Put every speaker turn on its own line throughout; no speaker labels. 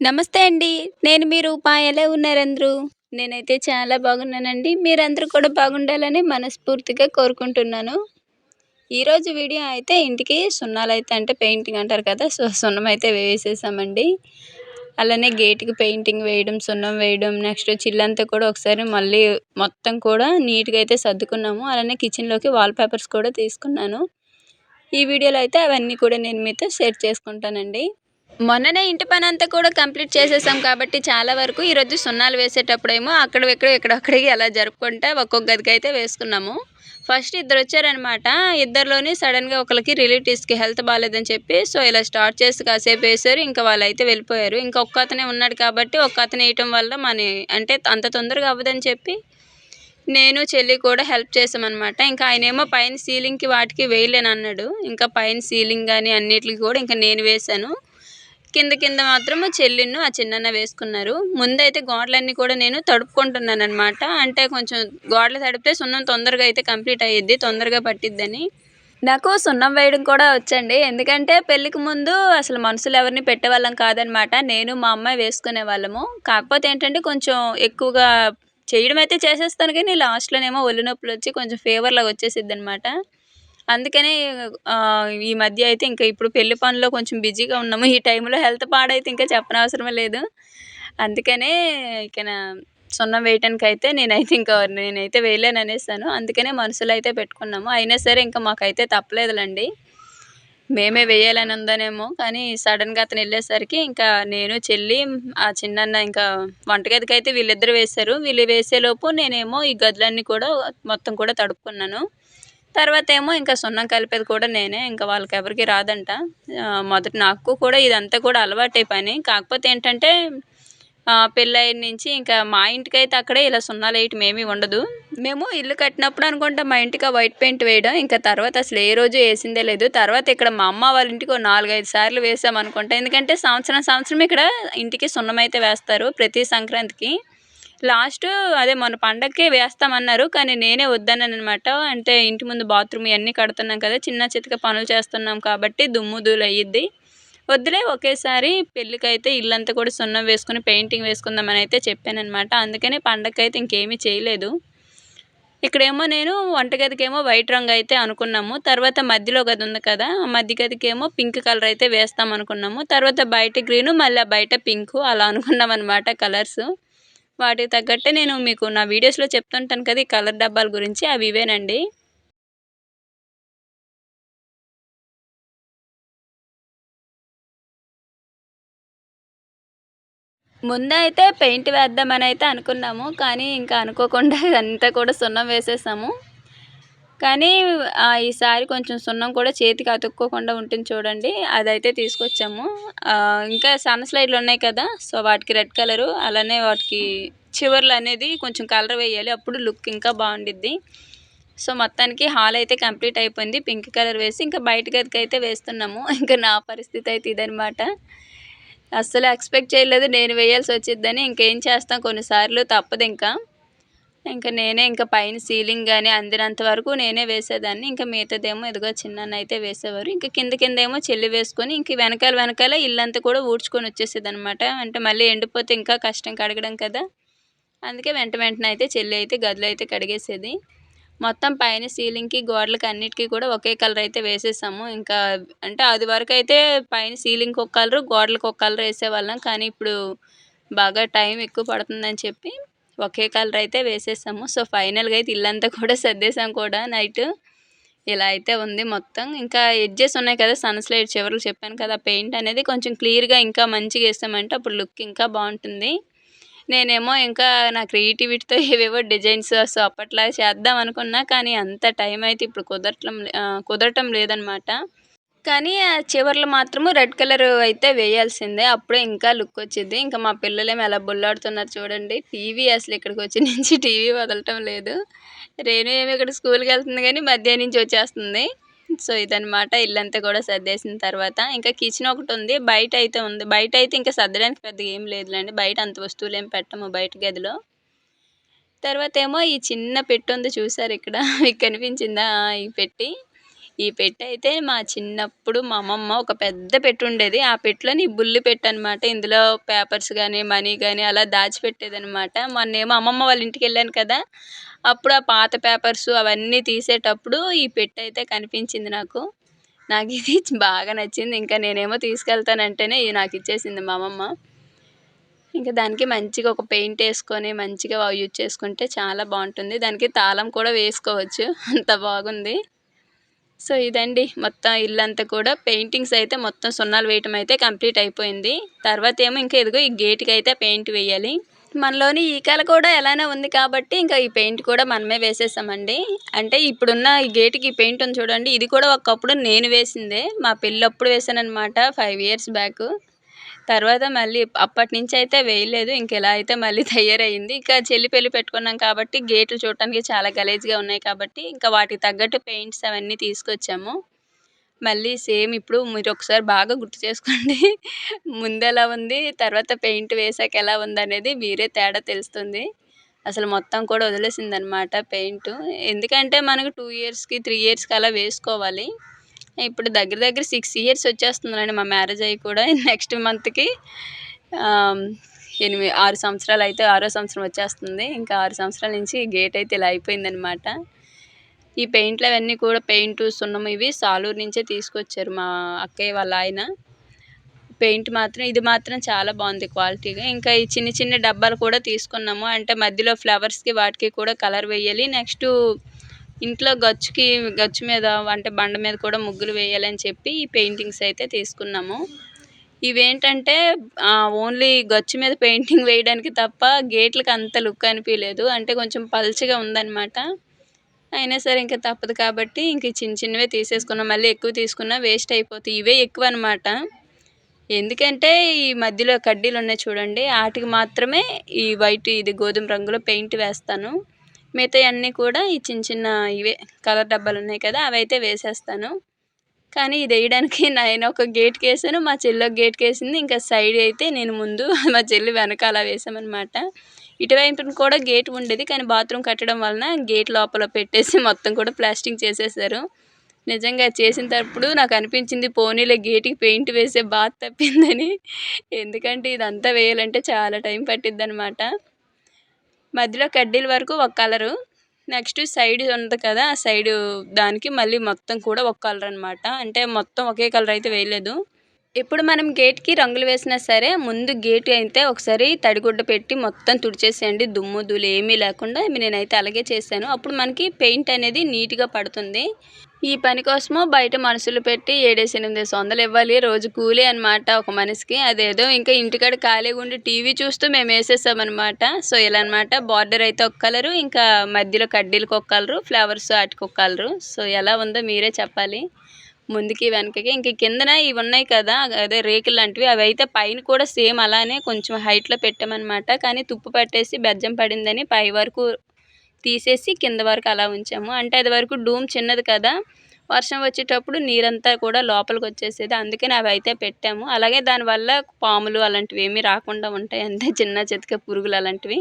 నమస్తే అండి. నేను మీ రూపా. ఎలా ఉన్నారందరూ? నేనైతే చాలా బాగున్నానండి. మీరందరూ కూడా బాగుండాలని మనస్ఫూర్తిగా కోరుకుంటున్నాను. ఈరోజు వీడియో అయితే ఇంటికి సున్నాలు అయితే అంటే పెయింటింగ్ అంటారు కదా! సో, సున్నం అయితే వేసేసామండి. అలానే గేట్‌కి పెయింటింగ్ వేయడం, సున్నం వేయడం, నెక్స్ట్ చిల్లంతా కూడా ఒకసారి మళ్ళీ మొత్తం కూడా నీట్‌గా అయితే సర్దుకున్నాము. అలానే కిచెన్‌లోకి వాల్ పేపర్స్ కూడా తీసుకున్నాను. ఈ వీడియోలో అయితే అవన్నీ కూడా నేను మీతో షేర్ చేసుకుంటానండి. మొన్ననే ఇంటి పని అంతా కూడా కంప్లీట్ చేసేసాం కాబట్టి చాలా వరకు ఈరోజు సున్నాలు వేసేటప్పుడేమో అక్కడ ఇక్కడ ఇక్కడక్కడికి అలా జరుపుకుంటా ఒక్కొక్క గదికి అయితే వేసుకున్నాము. ఫస్ట్ ఇద్దరు వచ్చారనమాట. ఇద్దరిలోని సడన్గా ఒకరికి రిలేటివ్స్కి హెల్త్ బాగాలేదని చెప్పి సో ఇలా స్టార్ట్ చేసి కాసేపు వేసారు. ఇంకా వాళ్ళు అయితే వెళ్ళిపోయారు. ఇంకా ఒక్క అతనే ఉన్నాడు కాబట్టి ఒక్క అతను వేయటం వల్ల మన అంటే అంత తొందరగా అవ్వదని చెప్పి నేను చెల్లి కూడా హెల్ప్ చేసామన్నమాట ఇంకా ఆయనేమో పైన సీలింగ్కి వాటికి వేయలేను అన్నాడు ఇంకా పైన సీలింగ్ కానీ అన్నిటికి కూడా ఇంకా నేను వేశాను కింద కింద మాత్రం చెల్లిను ఆ చిన్నన్న వేసుకున్నారు. ముందైతే గోడలన్నీ కూడా నేను తడుపుకుంటున్నాను అనమాట అంటే కొంచెం గోడలు తడిపితే సున్నం తొందరగా అయితే కంప్లీట్ అయ్యిద్ది తొందరగా పట్టిద్దని. నాకు సున్నం వేయడం కూడా వచ్చండి. ఎందుకంటే పెళ్ళికి ముందు అసలు మనుషులు ఎవరిని పెట్టేవాళ్ళం కాదనమాట నేను మా అమ్మాయి వేసుకునే వాళ్ళము. కాకపోతే ఏంటంటే కొంచెం ఎక్కువగా చేయడం అయితే చేసేస్తాను కానీ లాస్ట్లోనేమో ఒళ్ళు నొప్పులు వచ్చి కొంచెం ఫీవర్ లాగా వచ్చేసిద్ది అనమాట అందుకనే ఈ మధ్య అయితే ఇంకా ఇప్పుడు పెళ్ళి పనుల్లో కొంచెం బిజీగా ఉన్నాము. ఈ టైంలో హెల్త్ పాడైతే ఇంకా చెప్పనవసరమే లేదు. అందుకనే ఇక సున్నం వేయటానికి అయితే నేనైతే ఇంకా నేనైతే వేయలేను అనేసాను అందుకనే మనుషులు అయితే పెట్టుకున్నాము. అయినా సరే ఇంకా మాకైతే తప్పలేదులండి. మేమే వేయాలని ఉందనేమో కానీ సడన్గా అతను వెళ్ళేసరికి ఇంకా నేను చెల్లి ఆ చిన్న ఇంకా వంటగదికి అయితే వీళ్ళిద్దరు వేశారు. వీళ్ళు వేసేలోపు నేనేమో ఈ గదులన్నీ కూడా మొత్తం కూడా తడుపుకున్నాను. తర్వాత ఏమో ఇంకా సున్నం కలిపేది కూడా నేనే ఇంకా వాళ్ళకి ఎవరికి రాదంట. మొదట నాకు కూడా ఇదంతా కూడా అలవాటే పని. కాకపోతే ఏంటంటే పెళ్ళైన నుంచి ఇంకా మా ఇంటికైతే అక్కడే ఇలా సున్నాలు వేయటం ఏమీ ఉండదు. మేము ఇల్లు కట్టినప్పుడు అనుకుంటా మా ఇంటికి వైట్ పెయింట్ వేయడం ఇంకా తర్వాత అసలు ఏ రోజు వేసిందే లేదు. తర్వాత ఇక్కడ మా అమ్మ వాళ్ళ ఇంటికి ఒక నాలుగైదు సార్లు వేసాం అనుకుంటా ఎందుకంటే సంవత్సరం సంవత్సరం ఇక్కడ ఇంటికి సున్నం అయితే వేస్తారు ప్రతి సంక్రాంతికి. లాస్ట్ అదే మొన్న పండగకే వేస్తామన్నారు కానీ నేనే వద్దన్నాను అనమాట అంటే ఇంటి ముందు బాత్రూమ్ ఇవన్నీ కడుతున్నాం కదా చిన్న చితక పనులు చేస్తున్నాం కాబట్టి దుమ్ము దూలు అయ్యిద్ది వద్దులే ఒకేసారి పెళ్ళికైతే ఇల్లంతా కూడా సున్నం వేసుకుని పెయింటింగ్ వేసుకుందామని అయితే చెప్పానమాట అందుకనే పండగకైతే ఇంకేమీ చేయలేదు. ఇక్కడేమో నేను వంటగదికేమో వైట్ రంగు అయితే అనుకున్నాము. తర్వాత మధ్యలో గది ఉంది కదా మధ్య గదికేమో పింక్ కలర్ అయితే వేస్తాం అనుకున్నాము తర్వాత బయట గ్రీను మళ్ళీ బయట పింకు అలా అనుకున్నాం అనమాట కలర్స్. వాటికి తగ్గట్టే నేను మీకు నా వీడియోస్లో చెప్తుంటాను కదా ఈ కలర్ డబ్బాల గురించి అవి ఇవేనండి. ముందైతే అయితే పెయింట్ వేద్దామని అయితే అనుకున్నాము కానీ ఇంకా అనుకోకుండా అంతా కూడా సున్నం వేసేసాము. కానీ ఈసారి కొంచెం సున్నం కూడా చేతికి అతుక్కోకుండా ఉంటుంది చూడండి. అదైతే తీసుకొచ్చాము. ఇంకా సన్ స్లైడ్లు ఉన్నాయి కదా సో వాటికి రెడ్ కలరు అలానే వాటికి చివర్లు అనేది కొంచెం కలర్ వేయాలి. అప్పుడు లుక్ ఇంకా బాగుండిద్ది. సో మొత్తానికి హాల్ అయితే కంప్లీట్ అయిపోయింది. పింక్ కలర్ వేసి ఇంకా బయట గదికి అయితే వేస్తున్నాము. ఇంకా నా పరిస్థితి అయితే ఇదనమాట అస్సలు ఎక్స్పెక్ట్ చేయలేదు నేను వేయాల్సి వచ్చిద్దని ఇంకేం చేస్తాం కొన్నిసార్లు తప్పదు ఇంకా. ఇంకా నేనే ఇంకా పైన సీలింగ్ కానీ అందినంత వరకు నేనే వేసేదాన్ని. ఇంకా మిగతాదేమో ఇదిగో చిన్న అయితే వేసేవారు. ఇంకా కింద కింద ఏమో చెల్లి వేసుకొని ఇంక వెనకాల వెనకాల ఇల్లంతా కూడా ఊడ్చుకొని వచ్చేసేది అనమాట అంటే మళ్ళీ ఎండిపోతే ఇంకా కష్టం కడగడం కదా. అందుకే వెంట వెంటనే అయితే చెల్లి అయితే గదిలో అయితే కడిగేసేది. మొత్తం పైన సీలింగ్కి గోడలకి అన్నిటికీ కూడా ఒకే కలర్ అయితే వేసేసాము. ఇంకా అంటే అది వరకు అయితే పైన సీలింగ్కి ఒక కలరు గోడలకు ఒక కలర్ వేసేవాళ్ళం. కానీ ఇప్పుడు బాగా టైం ఎక్కువ పడుతుందని చెప్పి ఒకే కలర్ అయితే వేసేసాము. సో ఫైనల్గా అయితే ఇల్లంతా కూడా సర్దేశాం కూడా నైట్. ఇలా అయితే ఉంది మొత్తం. ఇంకా ఎడ్జెస్ ఉన్నాయి కదా సన్ స్లైడ్ చివరికి చెప్పాను కదా పెయింట్ అనేది కొంచెం క్లియర్గా ఇంకా మంచిగా వేస్తామంటే అప్పుడు లుక్ ఇంకా బాగుంటుంది. నేనేమో ఇంకా నా క్రియేటివిటీతో ఏవేవో డిజైన్స్ సో అప్పట్లా చేద్దాం అనుకున్నా కానీ అంత టైం అయితే ఇప్పుడు కుదరటం కుదరటం లేదనమాట కానీ ఆ చివర్లు మాత్రము రెడ్ కలర్ అయితే వేయాల్సిందే. అప్పుడే ఇంకా లుక్ వచ్చింది ఇంకా మా పిల్లలేమి ఎలా బుల్లాడుతున్నారు చూడండి. టీవీ అసలు ఇక్కడికి వచ్చి నుంచి టీవీ వదలటం లేదు. రేణు ఏమి ఇక్కడ స్కూల్కి వెళ్తుంది కానీ మధ్యాహ్నం నుంచి వచ్చేస్తుంది. సో ఇదనమాట ఇల్లంతా కూడా సర్దేసిన తర్వాత. ఇంకా కిచెన్ ఒకటి ఉంది. బయట అయితే ఉంది. బయట అయితే ఇంకా సర్దడానికి పెద్దగా ఏం లేదులేండి. బయట అంత వస్తువులు ఏం పెట్టము బయట గదిలో. తర్వాత ఏమో ఈ చిన్న పెట్టి ఉంది చూసారు ఇక్కడ. మీకు కనిపించిందా? ఈ పెట్టి. ఈ పెట్టె అయితే మా చిన్నప్పుడు మా అమ్మమ్మ ఒక పెద్ద పెట్టు ఉండేది. ఆ పెట్టెలోని బుల్లి పెట్టు అనమాట ఇందులో పేపర్స్ కానీ మనీ కానీ అలా దాచిపెట్టేది అనమాట మొన్నేమో అమ్మమ్మ వాళ్ళ ఇంటికి వెళ్ళాను కదా. అప్పుడు ఆ పాత పేపర్స్ అవన్నీ తీసేటప్పుడు ఈ పెట్టె అయితే కనిపించింది నాకు. నాకు ఇది బాగా నచ్చింది. ఇంకా నేనేమో తీసుకెళ్తానంటేనే ఇది నాకు ఇచ్చేసింది మా అమ్మమ్మ. ఇంకా దానికి మంచిగా ఒక పెయింట్ వేసుకొని మంచిగా యూజ్ చేసుకుంటే చాలా బాగుంటుంది. దానికి తాళం కూడా వేసుకోవచ్చు. అంత బాగుంది. సో ఇదండి మొత్తం ఇల్లంతా కూడా. పెయింటింగ్స్ అయితే మొత్తం సున్నాలు వేయటం అయితే కంప్లీట్ అయిపోయింది. తర్వాత ఏమో ఇంకా ఎదుగో ఈ గేట్కి అయితే పెయింట్ వేయాలి. మనలోని ఈకల కూడా ఎలానే ఉంది కాబట్టి ఇంకా ఈ పెయింట్ కూడా మనమే వేసేసామండి. అంటే ఇప్పుడున్న ఈ గేట్కి పెయింట్ ఉంది చూడండి ఇది కూడా ఒకప్పుడు నేను వేసిందే. మా పెళ్ళప్పుడు వేసాను అనమాట ఫైవ్ ఇయర్స్ బ్యాక్. తర్వాత మళ్ళీ అప్పటి నుంచి అయితే వేయలేదు ఇంక ఇలా అయితే మళ్ళీ తయారైంది ఇంకా చెల్లి పెళ్ళి పెట్టుకున్నాం కాబట్టి గేట్లు చూడటానికి చాలా గలీజ్గా ఉన్నాయి కాబట్టి ఇంకా వాటికి తగ్గట్టు పెయింట్స్ అవన్నీ తీసుకొచ్చాము. మళ్ళీ సేమ్ ఇప్పుడు మీరు ఒకసారి బాగా గుర్తు చేసుకోండి. ముందెలా ఉంది తర్వాత పెయింట్ వేసాక ఎలా ఉంది అనేది మీరే తేడా తెలుస్తుంది. అసలు మొత్తం కూడా వదిలేసింది అనమాట పెయింట్. ఎందుకంటే మనకు టూ ఇయర్స్కి త్రీ ఇయర్స్కి అలా వేసుకోవాలి. ఇప్పుడు దగ్గర దగ్గర సిక్స్ ఇయర్స్ వచ్చేస్తుందండి మా మ్యారేజ్ అయ్యి కూడా. నెక్స్ట్ మంత్కి ఎనిమిది ఆరు సంవత్సరాలు అయితే ఆరో సంవత్సరం వచ్చేస్తుంది. ఇంకా ఆరు సంవత్సరాల నుంచి గేట్ అయితే ఇలా అయిపోయిందనమాట ఈ పెయింట్లు అవన్నీ కూడా పెయింట్ సున్నం ఇవి సాలూరు నుంచే తీసుకొచ్చారు మా అక్కయ్య వాళ్ళ ఆయన. పెయింట్ మాత్రం ఇది మాత్రం చాలా బాగుంది క్వాలిటీగా. ఇంకా ఈ చిన్న చిన్న డబ్బాలు కూడా తీసుకున్నాము. అంటే మధ్యలో ఫ్లవర్స్కి వాటికి కూడా కలర్ వేయాలి. నెక్స్ట్ ఇంట్లో గచ్చుకి గచ్చు మీద అంటే బండ మీద కూడా ముగ్గులు వేయాలని చెప్పి ఈ పెయింటింగ్స్ అయితే తీసుకున్నాము. ఇవేంటంటే ఓన్లీ గచ్చు మీద పెయింటింగ్ వేయడానికి తప్ప గేట్లకు అంత లుక్ అనిపించలేదు. అంటే కొంచెం పల్చగా ఉందన్నమాట. అయినా సరే ఇంకా తప్పదు కాబట్టి ఇంక చిన్న చిన్నవే తీసేసుకున్నాం. మళ్ళీ ఎక్కువ తీసుకున్నా వేస్ట్ అయిపోతాయి. ఇవే ఎక్కువ అనమాట ఎందుకంటే ఈ మధ్యలో కడ్డీలు ఉన్నాయి చూడండి. వాటికి మాత్రమే ఈ వైట్ ఇది గోధుమ రంగులో పెయింట్ వేస్తాను. మిగతా అన్నీ కూడా ఈ చిన్న చిన్న ఇవే కలర్ డబ్బాలు ఉన్నాయి కదా అవి అయితే వేసేస్తాను. కానీ ఇది వేయడానికి నేను ఒక గేట్కి వేసాను మా చెల్లి ఒక గేట్కి వేసింది. ఇంకా సైడ్ అయితే నేను ముందు మా చెల్లి వెనక అలా వేసామన్నమాట. ఇటువైపు కూడా గేట్ ఉండేది కానీ బాత్రూమ్ కట్టడం వలన గేట్ లోపల పెట్టేసి మొత్తం కూడా ప్లాస్టింగ్ చేసేసారు. నిజంగా చేసిన తప్పుడు నాకు అనిపించింది పోనీలో గేట్కి పెయింట్ వేసే బాధ తప్పిందని. ఎందుకంటే ఇదంతా వేయాలంటే చాలా టైం పట్టిద్ది అనమాట మధ్యలో కడ్డీల వరకు ఒక కలరు నెక్స్ట్ సైడ్ ఉంది కదా ఆ సైడ్ దానికి మళ్ళీ మొత్తం కూడా ఒక కలర్ అనమాట అంటే మొత్తం ఒకే కలర్ అయితే వేయలేదు. ఇప్పుడు మనం గేట్కి రంగులు వేసినా సరే ముందు గేట్ అయితే ఒకసారి తడిగుడ్డ పెట్టి మొత్తం తుడిచేసేయండి. దుమ్ము దులు ఏమీ లేకుండా నేనైతే అలాగే చేశాను. అప్పుడు మనకి పెయింట్ అనేది నీట్గా పడుతుంది. ఈ పని కోసము బయట మనుషులు పెట్టి ఏడేసి ఎనిమిది వందలు ఇవ్వాలి. రోజు కూలీ అనమాట ఒక మనిషికి. అదేదో ఇంకా ఇంటికాడ ఖాళీగా ఉండి టీవీ చూస్తూ మేము వేసేసామన్నమాట సో ఇలా అనమాట బార్డర్ అయితే ఒక కలరు ఇంకా మధ్యలో కడ్డీలకు ఒక కలరు ఫ్లవర్స్ వాటికి ఒక కలరు. సో ఎలా ఉందో మీరే చెప్పాలి. ముందుకి వెనకకి. ఇంక కిందన ఇవి ఉన్నాయి కదా అదే రేకులు లాంటివి. అవి అయితే పైన కూడా సేమ్ అలానే కొంచెం హైట్లో పెట్టామన్నమాట. కానీ తుప్పు పట్టేసి బెజ్జం పడిందని పై వరకు తీసేసి కింద వరకు అలా ఉంచాము. అంటే అది వరకు డూమ్ చిన్నది కదా వర్షం వచ్చేటప్పుడు నీరంతా కూడా లోపలికి వచ్చేసేది. అందుకని అవి అయితే పెట్టాము. అలాగే దానివల్ల పాములు అలాంటివి ఏమీ రాకుండా ఉంటాయి. అంతే చిన్న చితక పురుగులు అలాంటివి.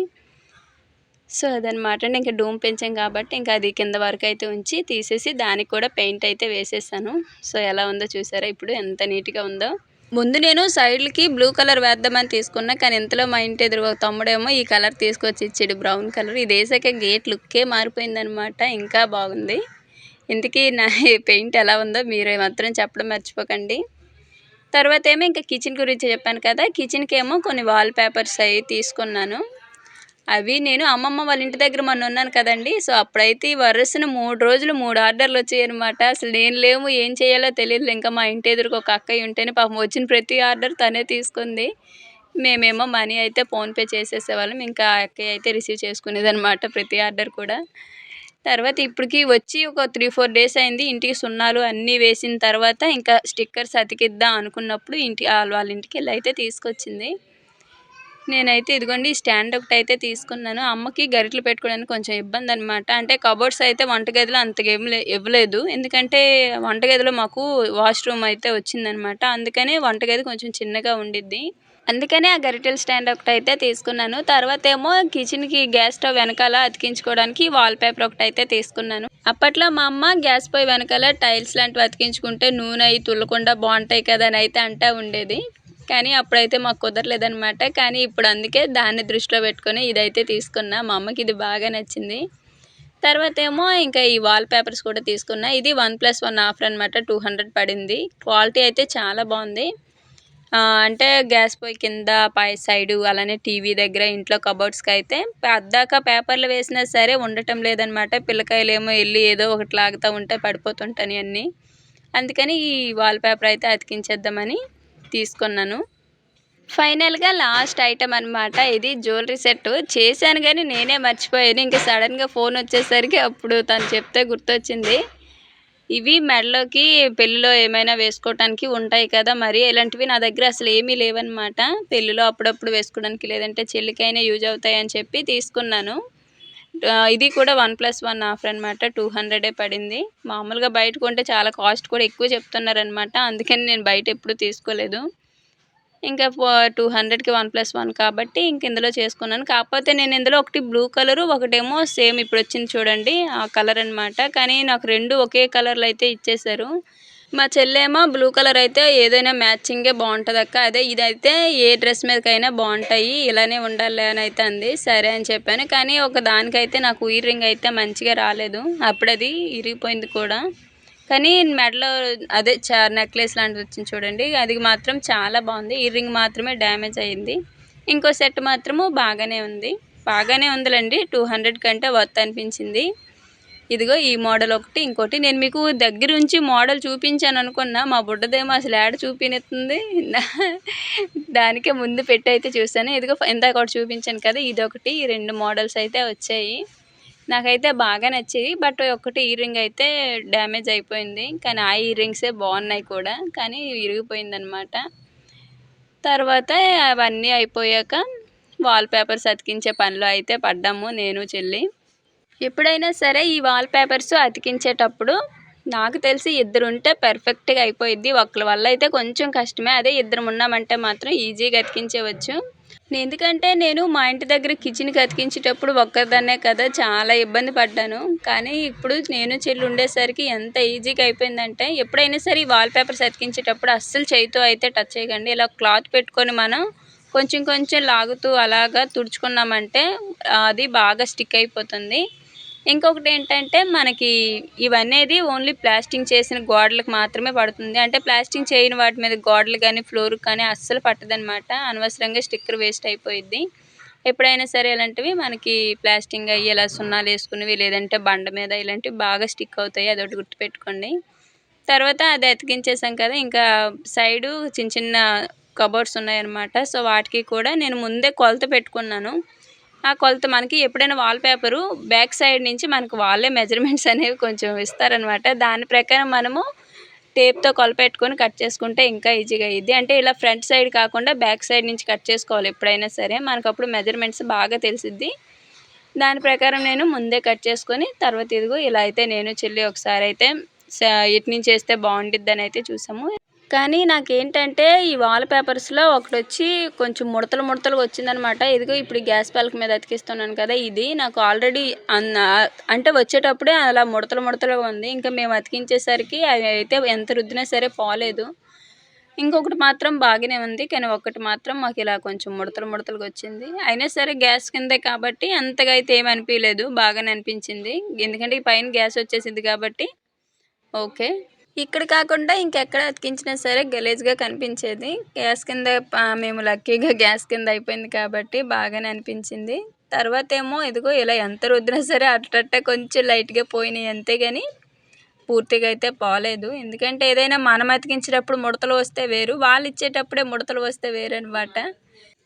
సో అదనమాట అండి ఇంకా డూమ్ పెంచాం కాబట్టి ఇంకా అది కింద వరకు అయితే ఉంచి తీసేసి దానికి కూడా పెయింట్ అయితే వేసేసాను. సో ఎలా ఉందో చూసారా? ఇప్పుడు ఎంత నీట్గా ఉందో. ముందు నేను సైడ్లకి బ్లూ కలర్ వేద్దామని తీసుకున్నా కానీ ఇంతలో మా ఇంటి ఎదురు తమ్ముడేమో ఈ కలర్ తీసుకొచ్చి ఇచ్చాడు బ్రౌన్ కలర్. ఇది వేసాక గేట్ లుక్కే మారిపోయిందనమాట ఇంకా బాగుంది. ఇంతకీ నా పెయింట్ ఎలా ఉందో మీరు మాత్రం చెప్పడం మర్చిపోకండి. తర్వాత ఏమో ఇంకా కిచెన్ గురించి చెప్పాను కదా కిచెన్కి ఏమో కొన్ని వాల్ పేపర్స్ అవి తీసుకున్నాను. అవి నేను అమ్మమ్మ వాళ్ళ ఇంటి దగ్గర మొన్న ఉన్నాను కదండి. సో అప్పుడైతే వరుసన మూడు రోజులు మూడు ఆర్డర్లు వచ్చాయి అనమాట అసలు నేను లేము ఏం చేయాలో తెలియదు. ఇంకా మా ఇంటి ఎదురుకు ఒక అక్కయ్య ఉంటేనే పాపం వచ్చిన ప్రతి ఆర్డర్ తనే తీసుకుంది. మేమేమో మనీ అయితే ఫోన్పే చేసేసేవాళ్ళం. ఇంకా అక్కయ్య అయితే రిసీవ్ చేసుకునేది అనమాట ప్రతి ఆర్డర్ కూడా. తర్వాత ఇప్పటికి వచ్చి ఒక త్రీ ఫోర్ డేస్ అయింది. ఇంటికి సున్నాలు అన్నీ వేసిన తర్వాత ఇంకా స్టిక్కర్స్ అతికిద్దాం అనుకున్నప్పుడు ఇంటి వాళ్ళ ఇంటికి వెళ్ళి అయితే తీసుకొచ్చింది. నేనైతే ఇదిగోండి స్టాండ్ ఒకటి అయితే తీసుకున్నాను. అమ్మకి గరిటలు పెట్టుకోవడానికి కొంచెం ఇబ్బంది అనమాట అంటే కబోర్డ్స్ అయితే వంటగదిలో అంతగా ఏమి ఇవ్వలేదు. ఎందుకంటే వంటగదిలో మాకు వాష్రూమ్ అయితే వచ్చిందనమాట అందుకనే వంటగది కొంచెం చిన్నగా ఉండిద్ది. అందుకనే ఆ గరిటెల స్టాండ్ ఒకటి అయితే తీసుకున్నాను. తర్వాత ఏమో కిచెన్కి గ్యాస్ స్టవ్ వెనకాల అతికించుకోవడానికి వాల్ పేపర్ ఒకటి అయితే తీసుకున్నాను. అప్పట్లో మా అమ్మ గ్యాస్ పొయ్యి వెనకాల టైల్స్ లాంటివి అతికించుకుంటే నూనె అవి తుల్లకుండా బాగుంటాయి కదా అని అయితే అంటూ ఉండేది. కానీ అప్పుడైతే మాకు కుదరలేదనమాట కానీ ఇప్పుడు అందుకే దాన్ని దృష్టిలో పెట్టుకొని ఇదైతే తీసుకున్నా. మా అమ్మకి ఇది బాగా నచ్చింది. తర్వాత ఏమో ఇంకా ఈ వాల్ పేపర్స్ కూడా తీసుకున్నా. ఇది వన్ ప్లస్ వన్ ఆఫర్ అనమాట టూ హండ్రెడ్ పడింది. క్వాలిటీ అయితే చాలా బాగుంది. అంటే గ్యాస్ పొయ్యి కింద పై సైడు అలానే టీవీ దగ్గర ఇంట్లో కబోర్డ్స్కి అయితే పెద్దాక పేపర్లు వేసినా సరే ఉండటం లేదనమాట పిల్లకాయలు ఏమో వెళ్ళి ఏదో ఒకటి లాగుతూ ఉంటే పడిపోతుంటాయి అన్నీ. అందుకని ఈ వాల్ పేపర్ అయితే అతికించేద్దామని తీసుకున్నాను. ఫైనల్గా లాస్ట్ ఐటమ్ అనమాట ఇది జ్యువెలరీ సెట్. చేశాను కానీ నేనే మర్చిపోయాను. ఇంకా సడన్గా ఫోన్ వచ్చేసరికి అప్పుడు తను చెప్తే గుర్తొచ్చింది. ఇవి మెడలోకి పెళ్ళిలో ఏమైనా వేసుకోవటానికి ఉంటాయి కదా మరి. ఇలాంటివి నా దగ్గర అసలు ఏమీ లేవన్నమాట. పెళ్ళిలో అప్పుడప్పుడు వేసుకోవడానికి లేదంటే చెల్లికైనా యూజ్ అవుతాయని చెప్పి తీసుకున్నాను. ఇది కూడా వన్ ప్లస్ వన్ ఆఫర్ అనమాట టూ హండ్రెడే పడింది. మామూలుగా బయట కొంటే చాలా కాస్ట్ కూడా ఎక్కువ చెప్తున్నారనమాట అందుకని నేను బయట ఎప్పుడు తీసుకోలేదు. ఇంకా టూ హండ్రెడ్కి వన్ ప్లస్ వన్ కాబట్టి ఇంక ఇందులో చేసుకున్నాను. కాకపోతే నేను ఇందులో ఒకటి బ్లూ కలరు ఒకటేమో సేమ్ ఇప్పుడు వచ్చింది చూడండి ఆ కలర్ అనమాట కానీ నాకు రెండు ఒకే కలర్లో అయితే ఇచ్చేసారు మా చెల్లేమో బ్లూ కలర్ అయితే ఏదైనా మ్యాచింగే బాగుంటుంది అక్క అదే ఇదైతే ఏ డ్రెస్ మీదకైనా బాగుంటాయి ఇలానే ఉండాలి అని అయితే అంది. సరే అని చెప్పాను. కానీ ఒక దానికైతే నాకు ఇయర్ రింగ్ అయితే మంచిగా రాలేదు. అప్పుడది ఇరిగిపోయింది కూడా. కానీ మెడలో అదే చా నెక్లెస్ లాంటిది వచ్చింది చూడండి. అది మాత్రం చాలా బాగుంది. ఇయర్ రింగ్ మాత్రమే డ్యామేజ్ అయ్యింది. ఇంకో సెట్ మాత్రము బాగానే ఉంది. బాగానే ఉందిలేండి. టూ హండ్రెడ్ కంటే వర్త్ అనిపించింది. ఇదిగో ఈ మోడల్ ఒకటి ఇంకోటి. నేను మీకు దగ్గర నుంచి మోడల్ చూపించాను అనుకున్నా మా బుడ్డదేమో అసలు యాడ్ చూపినెత్తుంది దానికే ముందు పెట్టి అయితే చూసాను ఇదిగో ఇందాక ఒకటి చూపించాను కదా ఇది ఒకటి ఈ రెండు మోడల్స్ అయితే వచ్చాయి. నాకైతే బాగా నచ్చేది బట్ ఒకటి ఇయర్ రింగ్ అయితే డ్యామేజ్ అయిపోయింది. కానీ ఆ ఇయర్ రింగ్సే బాగున్నాయి కూడా కానీ విరిగిపోయిందనమాట తర్వాత అవన్నీ అయిపోయాక వాల్ పేపర్స్ అతికించే పనిలో అయితే పడ్డాము నేను చెల్లి. ఎప్పుడైనా సరే ఈ వాల్ పేపర్స్ అతికించేటప్పుడు నాకు తెలిసి ఇద్దరు ఉంటే పర్ఫెక్ట్గా అయిపోయిద్ది. ఒకళ్ళ వల్ల అయితే కొంచెం కష్టమే. అదే ఇద్దరు ఉన్నామంటే మాత్రం ఈజీగా అతికించవచ్చు. ఎందుకంటే నేను మా ఇంటి దగ్గర కిచెన్కి అతికించేటప్పుడు ఒక్కదాన్నే కదా చాలా ఇబ్బంది పడ్డాను. కానీ ఇప్పుడు నేను చెల్లి ఉండేసరికి ఎంత ఈజీగా అయిపోయిందంటే ఎప్పుడైనా సరే ఈ వాల్ పేపర్స్ అతికించేటప్పుడు అస్సలు చేయితో అయితే టచ్ చేయకండి. ఇలా క్లాత్ పెట్టుకొని మనం కొంచెం కొంచెం లాగుతూ అలాగా తుడుచుకున్నామంటే అది బాగా స్టిక్ అయిపోతుంది. ఇంకొకటి ఏంటంటే మనకి ఇవన్నీ ఓన్లీ ప్లాస్టింగ్ చేసిన గోడలకు మాత్రమే పడుతుంది. అంటే ప్లాస్టింగ్ చేయని వాటి మీద గోడలు కానీ ఫ్లోర్ కానీ అస్సలు పట్టదనమాట అనవసరంగా స్టిక్కర్ వేస్ట్ అయిపోయిద్ది. ఎప్పుడైనా సరే ఇలాంటివి మనకి ప్లాస్టింగ్ అయ్యి ఇలా సున్నాలు వేసుకునేవి లేదంటే బండ మీద ఇలాంటివి బాగా స్టిక్ అవుతాయి. అదొకటి గుర్తుపెట్టుకోండి. తర్వాత అది అతికించేసాం కదా ఇంకా సైడు చిన్న చిన్న కబోర్డ్స్ ఉన్నాయన్నమాట. సో వాటికి కూడా నేను ముందే కొలత పెట్టుకున్నాను. ఆ కొలత మనకి ఎప్పుడైనా వాల్పేపరు బ్యాక్ సైడ్ నుంచి మనకు వాళ్ళే మెజర్మెంట్స్ అనేవి కొంచెం ఇస్తారనమాట దాని ప్రకారం మనము టేప్తో కొలపెట్టుకొని కట్ చేసుకుంటే ఇంకా ఈజీగా అయ్యిద్ది అంటే ఇలా ఫ్రంట్ సైడ్ కాకుండా బ్యాక్ సైడ్ నుంచి కట్ చేసుకోవాలి ఎప్పుడైనా సరే. మనకు అప్పుడు మెజర్మెంట్స్ బాగా తెలిసిద్ది. దాని ప్రకారం నేను ముందే కట్ చేసుకొని తర్వాత ఇదిగో ఇలా అయితే నేను చెల్లి ఒకసారి అయితే స- ఇటు నుంచి వేస్తే బాగుంటుంది అని అయితే చూసాము. కానీ నాకేంటంటే ఈ వాల్ పేపర్స్లో ఒకటి వచ్చి కొంచెం ముడతలు ముడతలు వచ్చిందనమాట. ఇదిగో ఇప్పుడు గ్యాస్ పలక మీద అతికిస్తున్నాను కదా ఇది నాకు ఆల్రెడీ అన్న అంటే వచ్చేటప్పుడే అలా ముడతలు ముడతలుగా ఉంది. ఇంకా మేము అతికించేసరికి అవి అయితే ఎంత రుద్దినా సరే పోలేదు. ఇంకొకటి మాత్రం బాగానే ఉంది కానీ ఒకటి మాత్రం మాకు ఇలా కొంచెం ముడతలు ముడతలుగా వచ్చింది. అయినా సరే గ్యాస్ కిందే కాబట్టి అంతగా అయితే ఏమి అనిపించలేదు బాగానే అనిపించింది. ఎందుకంటే ఈ పైన గ్యాస్ వచ్చేసింది కాబట్టి. ఓకే. ఇక్కడ కాకుండా ఇంకెక్కడ అతికించినా సరే గలీజ్గా కనిపించేది. గ్యాస్ కింద మేము లక్కీగా గ్యాస్ కింద అయిపోయింది కాబట్టి బాగానే అనిపించింది. తర్వాత ఏమో ఇదిగో ఇలా ఎంత రుద్దినా సరే అట్టట్టే కొంచెం లైట్గా పోయినాయి అంతే కానీ పూర్తిగా అయితే పోలేదు. ఎందుకంటే ఏదైనా మనం అతికించేటప్పుడు ముడతలు వస్తే వేరు వాళ్ళు ఇచ్చేటప్పుడే ముడతలు వస్తే వేరు అనమాట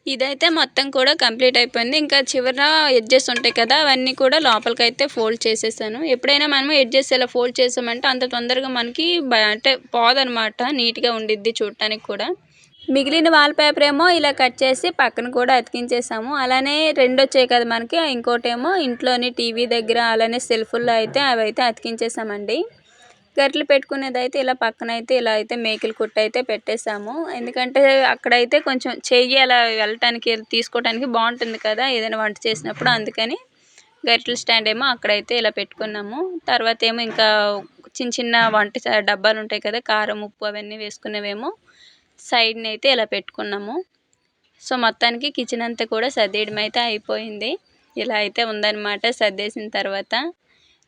ఇదైతే మొత్తం కూడా కంప్లీట్ అయిపోయింది. ఇంకా చివర ఎడ్జెస్ ఉంటాయి కదా అవన్నీ కూడా లోపలికి అయితే ఫోల్డ్ చేసేసాను. ఎప్పుడైనా మనము ఎడ్జెస్ ఇలా ఫోల్డ్ చేసామంటే అంత తొందరగా మనకి అంటే పోదనమాట నీట్గా ఉండిద్ది చూడటానికి కూడా. మిగిలిన వాల్ పేపర్ ఏమో ఇలా కట్ చేసి పక్కన కూడా అతికించేసాము. అలానే రెండు వచ్చాయి కదా మనకి ఇంకోటేమో ఇంట్లోని టీవీ దగ్గర అలానే సెల్ఫుల్లో అయితే అవి అయితే అతికించేసామండి. గరిటెలు పెట్టుకునేది అయితే ఇలా పక్కన అయితే ఇలా అయితే మేకలు కుట్టు అయితే పెట్టేసాము ఎందుకంటే అక్కడైతే కొంచెం చెయ్యి అలా వెళ్ళటానికి తీసుకోవడానికి బాగుంటుంది కదా ఏదైనా వంట చేసినప్పుడు. అందుకని గరిటెల స్టాండ్ ఏమో అక్కడైతే ఇలా పెట్టుకున్నాము. తర్వాత ఏమో ఇంకా చిన్న చిన్న వంట డబ్బాలు ఉంటాయి కదా కారం ఉప్పు అవన్నీ వేసుకునేవేమో సైడ్ని అయితే ఇలా పెట్టుకున్నాము. సో మొత్తానికి కిచెన్ అంతా కూడా సర్దేయడం అయితే అయిపోయింది. ఇలా అయితే ఉందన్నమాట సర్దేసిన తర్వాత.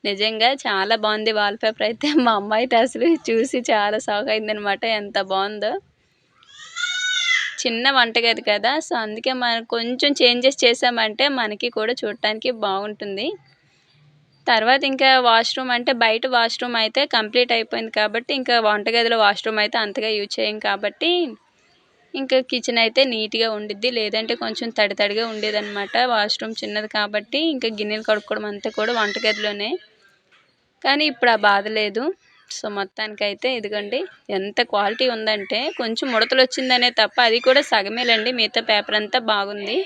నిజంగా చాలా బాగుంది వాల్పేపర్ అయితే. మా అమ్మాయితే అసలు చూసి చాలా షాక్ అయిందనమాట ఎంత బాగుందో. చిన్న వంటగది కదా సో అందుకే మనం కొంచెం చేంజెస్ చేసామంటే మనకి కూడా చూడటానికి బాగుంటుంది. తర్వాత ఇంకా వాష్రూమ్ అంటే బయట వాష్రూమ్ అయితే కంప్లీట్ అయిపోయింది కాబట్టి ఇంకా వంటగదిలో వాష్రూమ్ అయితే అంతగా యూజ్ చేయం కాబట్టి ఇంకా కిచెన్ అయితే నీట్గా ఉండిద్ది లేదంటే కొంచెం తడి తడిగా ఉండేదన్నమాట. వాష్రూమ్ చిన్నది కాబట్టి ఇంకా గిన్నెలు కడుక్కోవడం అంతా కూడా వంటగదిలోనే. కానీ ఇప్పుడు ఆ బాధ లేదు. సో మొత్తానికైతే ఇదిగోండి ఎంత క్వాలిటీ ఉందంటే కొంచెం ముడతలు వచ్చిందనే తప్ప అది కూడా సగమేలండి. మిగతా పేపర్ అంతా బాగుంది.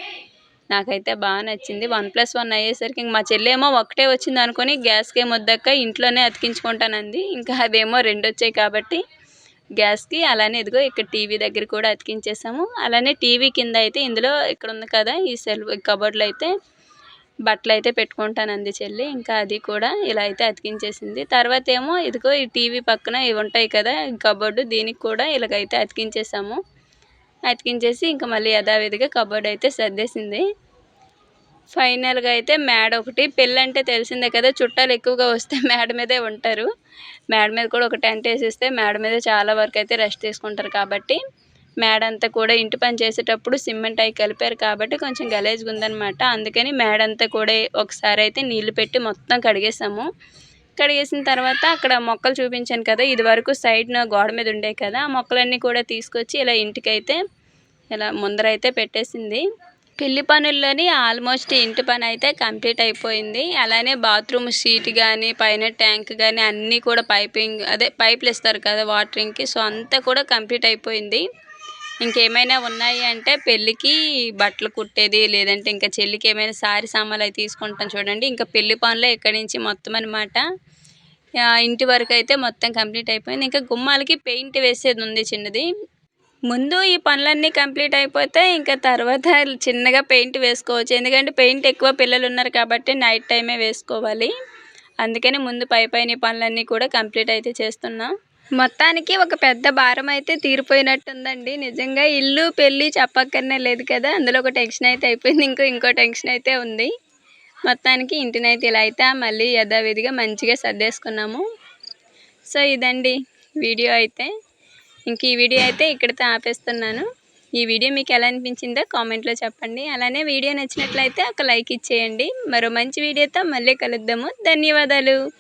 నాకైతే బాగా నచ్చింది. వన్ ప్లస్ వన్ అయ్యేసరికి ఇంక మా చెల్లేమో ఒకటే వచ్చింది అనుకొని గ్యాస్కి ఏం ఇంట్లోనే అతికించుకుంటానంది. ఇంకా అదేమో రెండు వచ్చాయి కాబట్టి గ్యాస్కి అలానే ఇదిగో ఇక్కడ టీవీ దగ్గర కూడా అతికించేసాము. అలానే టీవీ కింద అయితే ఇందులో ఇక్కడ ఉంది కదా ఈ సెల్ఫ్ కబోర్డ్లో అయితే బట్టలు అయితే పెట్టుకుంటాను అంది చెల్లి. ఇంకా అది కూడా ఇలా అయితే అతికించేసింది. తర్వాత ఏమో ఇదిగో ఈ టీవీ పక్కన ఇవి ఉంటాయి కదా కబోర్డు దీనికి కూడా ఇలాగైతే అతికించేసాము. అతికించేసి ఇంకా మళ్ళీ యథావిధిగా కబోర్డ్ అయితే సర్దేసింది. ఫైనల్గా అయితే మేడ ఒకటి పెళ్ళి అంటే తెలిసిందే కదా చుట్టాలు ఎక్కువగా వస్తే మేడ మీదే ఉంటారు. మేడ మీద కూడా ఒక టెంట్ వేసేస్తే మేడ మీద చాలా వరకు అయితే రెస్ట్ తీసుకుంటారు కాబట్టి మేడ అంతా కూడా ఇంటి పని చేసేటప్పుడు సిమెంట్ అవి కలిపారు కాబట్టి కొంచెం గలేజ్గా ఉందన్నమాట. అందుకని మేడ అంతా కూడా ఒకసారి అయితే నీళ్ళు పెట్టి మొత్తం కడిగేసాము. కడిగేసిన తర్వాత అక్కడ మొక్కలు చూపించాను కదా ఇది వరకు సైడ్న గోడ మీద ఉండే కదా ఆ మొక్కలన్నీ కూడా తీసుకొచ్చి ఇలా ఇంటికైతే ఇలా ముందర అయితే పెట్టేసింది. పెళ్ళి పనుల్లోని ఆల్మోస్ట్ ఇంటి పని అయితే కంప్లీట్ అయిపోయింది. అలానే బాత్రూమ్ షీట్ కానీ పైన ట్యాంక్ కానీ అన్నీ కూడా పైపింగ్ అదే పైపులు ఇస్తారు కదా వాటరింగ్కి సో అంతా కూడా కంప్లీట్ అయిపోయింది. ఇంకేమైనా ఉన్నాయి అంటే పెళ్ళికి బట్టలు కుట్టేది లేదంటే ఇంకా చెల్లికి ఏమైనా సారీ సామాన్లు అవి తీసుకుంటాం చూడండి. ఇంకా పెళ్ళి పనులే ఇక్కడి నుంచి మొత్తం అనమాట ఇంటి వరకు అయితే మొత్తం కంప్లీట్ అయిపోయింది. ఇంకా గుమ్మాలకి పెయింట్ వేసేది ఉంది చిన్నది. ముందు ఈ పనులన్నీ కంప్లీట్ అయిపోతే ఇంకా తర్వాత చిన్నగా పెయింట్ వేసుకోవచ్చు. ఎందుకంటే పెయింట్ ఎక్కువ పిల్లలు ఉన్నారు కాబట్టి నైట్ టైమే వేసుకోవాలి. అందుకని ముందు పై పైన పనులన్నీ కూడా కంప్లీట్ అయితే చేస్తున్నాం. మొత్తానికి ఒక పెద్ద భారం అయితే తీరిపోయినట్టుందండి. నిజంగా ఇల్లు పెళ్ళి చెప్పక్కర్నే లేదు కదా. అందులో ఒక టెన్షన్ అయితే అయిపోయింది. ఇంకో ఇంకో టెన్షన్ అయితే ఉంది. మొత్తానికి ఇంటినైతే ఇలా అయితే మళ్ళీ యథావిధిగా మంచిగా సర్దేసుకున్నాము. సో ఇదండి వీడియో అయితే. ఇంక ఈ వీడియో అయితే ఇక్కడితో ఆపేస్తున్నాను. ఈ వీడియో మీకు ఎలా అనిపించిందో కామెంట్లో చెప్పండి. అలానే వీడియో నచ్చినట్లయితే ఒక లైక్ ఇచ్చేయండి. మరో మంచి వీడియోతో మళ్ళీ కలుద్దాము. ధన్యవాదాలు.